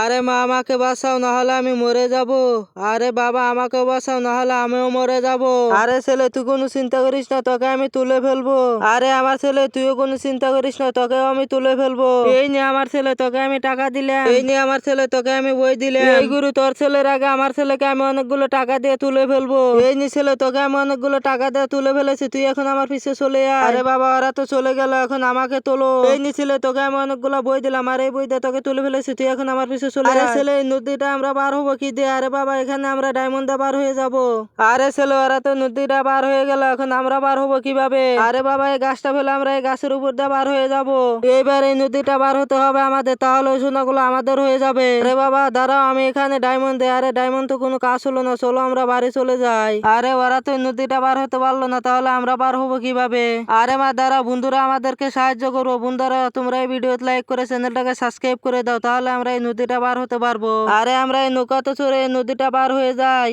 আরে মা আমাকে বাঁচাও না হলে আমি মরে যাব। আরে বাবা আমাকে বাঁচাও না হলে আমিও মরে যাব। আরে ছেলে তুই কোনো চিন্তা করিস না তোকে আমি তুলে ফেলব। আরে আমার ছেলে তুইও কোনো চিন্তা করিস না তোকেও আমি তুলে ফেলব। এই নিয়ে আমার ছেলে তোকে আমি টাকা দিলাম। এই নিয়ে আমার ছেলে তোকে আমি বই দিলাম। এই গুরু তোর ছেলের আগে আমার ছেলেকে আমি অনেকগুলো টাকা দিয়ে তুলে ফেলব। এই নিয়ে ছেলে তোকে আমি অনেকগুলো টাকা দিয়ে তুলে ফেলেছি তুই এখন আমার পিছে চলে আয়। আরে বাবা ওরা তো চলে গেল এখন আমাকে তোলো। এই নিয়ে ছেলে তোকে আমি অনেকগুলো বই দিলাম আর এই বই দিয়ে তোকে তুলে ফেলেছি তুই এখন আমার পিছে চলে আরে ছেলে এই নদীটা আমরা পার হব কি দিয়ে? আরে বাবা এখানে আমরা ডায়মন্ডে পার হয়ে যাব। আরে ছেলে ওরা তো নদীটা পার হয়ে গেল এখন আমরা পার হব কীভাবে? আরে বাবা এই গাছটা ফেলে আমরা এই গাছের উপর দিয়ে পার হয়ে যাব। এইবার এই নদীটা পার হতে হবে আমাদের তাহলে ওই সোনাগুলো আমাদের হয়ে যাবে। আরে বাবা দাঁড়াও আমি এখানে ডায়মন্ড দেয় আরে ডায়মন্ড তো কোনো কাজ হলো না চলো আমরা বাড়ি চলে যাই। আরে ওরা তো নদীটা পার হতে পারল না তাহলে আমরা পার হব কীভাবে? আরে মা দাঁড়া বন্ধুরা আমাদেরকে সাহায্য করব বন্ধুরা তোমরা এই ভিডিও লাইক করে চ্যানেলটাকে সাবস্ক্রাইব করে দাও তাহলে আমরা এই নদীটা পার হতে পারব। আরে আমরা এই নৌকাতে চড়ে নদীটা পার হয়ে যাই।